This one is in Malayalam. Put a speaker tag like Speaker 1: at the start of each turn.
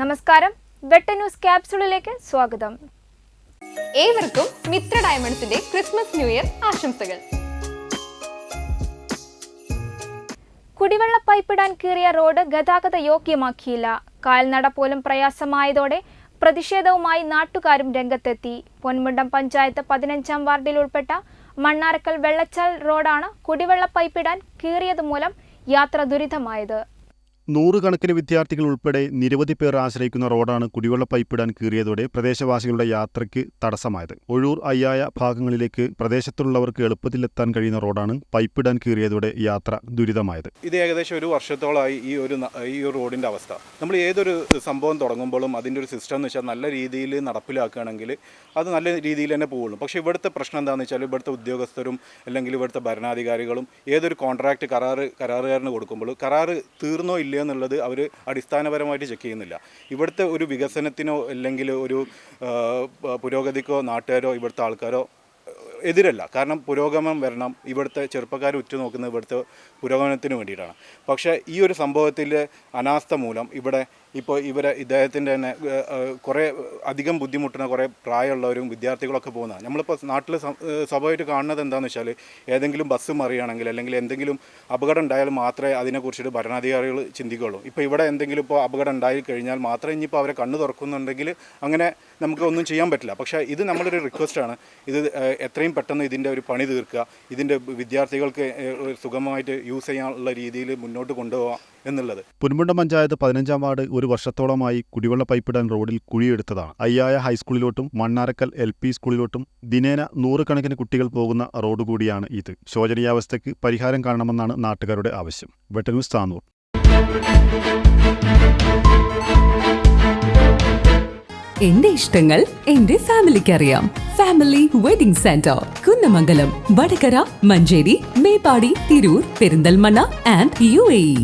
Speaker 1: നമസ്കാരം. വെട്ട ന്യൂസ് ക്യാപ്സൂളിലേക്ക് സ്വാഗതം.
Speaker 2: ഏവർക്കും മിത്ര ഡയമണ്ട്സിന്റെ ക്രിസ്മസ് ന്യൂ ഇയർ ആശംസകൾ.
Speaker 1: കുടിവെള്ള പൈപ്പിടാൻ കീറിയ റോഡ് ഗതാഗത യോഗ്യമാക്കിയില്ല. കാൽനട പോലും പ്രയാസമായതോടെ പ്രതിഷേധവുമായി നാട്ടുകാരും രംഗത്തെത്തി. പൊന്മുണ്ടം പഞ്ചായത്ത് പതിനഞ്ചാം വാർഡിൽ ഉൾപ്പെട്ട മണ്ണാരക്കൽ വെള്ളച്ചാൽ റോഡാണ് കുടിവെള്ള പൈപ്പിടാൻ കീറിയത് മൂലം യാത്ര ദുരിതമായത്.
Speaker 3: നൂറുകണക്കിന് വിദ്യാർത്ഥികൾ ഉൾപ്പെടെ നിരവധി പേർ ആശ്രയിക്കുന്ന റോഡാണ് കുടിവെള്ള പൈപ്പിടാൻ കീറിയതോടെ പ്രദേശവാസികളുടെ യാത്രയ്ക്ക് തടസ്സമായത്. ഒഴൂർ അയ്യായ ഭാഗങ്ങളിലേക്ക് പ്രദേശത്തുള്ളവർക്ക് എളുപ്പത്തിലെത്താൻ കഴിയുന്ന റോഡാണ് പൈപ്പിടാൻ കീറിയതോടെ യാത്ര ദുരിതമായത്.
Speaker 4: ഇത് ഏകദേശം ഒരു വർഷത്തോളമായി ഈ ഒരു ഈ ഒരു റോഡിന്റെ അവസ്ഥ. നമ്മൾ ഏതൊരു സംഭവം തുടങ്ങുമ്പോഴും അതിന്റെ ഒരു സിസ്റ്റം എന്ന് വെച്ചാൽ നല്ല രീതിയിൽ നടപ്പിലാക്കുകയാണെങ്കിൽ അത് നല്ല രീതിയിൽ തന്നെ പോകുള്ളൂ. പക്ഷേ ഇവിടുത്തെ പ്രശ്നം എന്താണെന്ന് വെച്ചാൽ ഇവിടുത്തെ ഉദ്യോഗസ്ഥരും അല്ലെങ്കിൽ ഇവിടുത്തെ ഭരണാധികാരികളും ഏതൊരു കോൺട്രാക്ട് കരാറ് കരാറുകാരന് കൊടുക്കുമ്പോൾ കരാറ് തീർന്നോ എന്നുള്ളത് അവർ അടിസ്ഥാനപരമായിട്ട് ചെക്ക് ചെയ്യുന്നില്ല. ഇവിടുത്തെ ഒരു വികസനത്തിനോ അല്ലെങ്കിൽ ഒരു പുരോഗതിക്കോ നാട്ടുകാരോ ഇവിടുത്തെ ആൾക്കാരോ എതിരല്ല. കാരണം പുരോഗമനം വരണം. ഇവിടുത്തെ ചെറുപ്പക്കാർ ഉറ്റുനോക്കുന്നത് ഇവിടുത്തെ പുരോഗമനത്തിന് വേണ്ടിയിട്ടാണ്. പക്ഷേ ഈ ഒരു സംഭവത്തിന്റെ അനാസ്ഥ മൂലം ഇവിടെ ഇപ്പോൾ ഇവരെ ഇദ്ദേഹത്തിന്റെ തന്നെ കുറേ അധികം ബുദ്ധിമുട്ടുന്ന കുറേ പ്രായമുള്ളവരും വിദ്യാർത്ഥികളൊക്കെ പോകുന്നതാണ്. നമ്മളിപ്പോൾ നാട്ടിൽ സ്വാഭാവികമായിട്ട് കാണുന്നത് എന്താണെന്ന് വെച്ചാൽ ഏതെങ്കിലും ബസ് മറിയുകയാണെങ്കിൽ അല്ലെങ്കിൽ എന്തെങ്കിലും അപകടം ഉണ്ടായാൽ മാത്രമേ അതിനെക്കുറിച്ചിട്ട് ഭരണാധികാരികൾ ചിന്തിക്കുകയുള്ളൂ. ഇപ്പോൾ ഇവിടെ എന്തെങ്കിലും ഇപ്പോൾ അപകടം ഉണ്ടായി കഴിഞ്ഞാൽ മാത്രമേ ഇനിയിപ്പോൾ അവരെ കണ്ണ് തുറക്കുന്നുണ്ടെങ്കിൽ അങ്ങനെ നമുക്ക് ഒന്നും ചെയ്യാൻ പറ്റില്ല. പക്ഷേ ഇത് നമ്മളൊരു റിക്വസ്റ്റാണ് ഇത് എത്രയും പെട്ടെന്ന് ഇതിന്റെ ഒരു പണി തീർക്കുക. ഇതിന്റെ വിദ്യാർത്ഥികൾക്ക് ഒരു സുഗമമായിട്ട് യൂസ് ചെയ്യാനുള്ള രീതിയിൽ മുന്നോട്ട് കൊണ്ടുപോകാം എന്നുള്ളത്.
Speaker 3: പുൻമുണ്ട പഞ്ചായത്ത് പതിനഞ്ചാം വാർഡ് ഒരു വർഷത്തോളമായി കുടിവെള്ള പൈപ്പിടാൻ റോഡിൽ കുഴിയെടുത്തതാണ്. അയ്യായ ഹൈസ്കൂളിലോട്ടും മണ്ണാരക്കൽ എൽ പി സ്കൂളിലോട്ടും ദിനേന നൂറുകണക്കിന് കുട്ടികൾ പോകുന്ന റോഡ് കൂടിയാണ് ഇത്. ശോചനീയാവസ്ഥയ്ക്ക് പരിഹാരം കാണണമെന്നാണ് നാട്ടുകാരുടെ ആവശ്യം. വെട്ടന്യൂസ് താന്നൂർ
Speaker 5: എന്റെ ഇഷ്ടങ്ങൾ എന്റെ ഫാമിലിക്ക് അറിയാം family wedding centre Kunnamangalam Vadakara Manjeri Meppadi Tirur Perinthalmanna and U A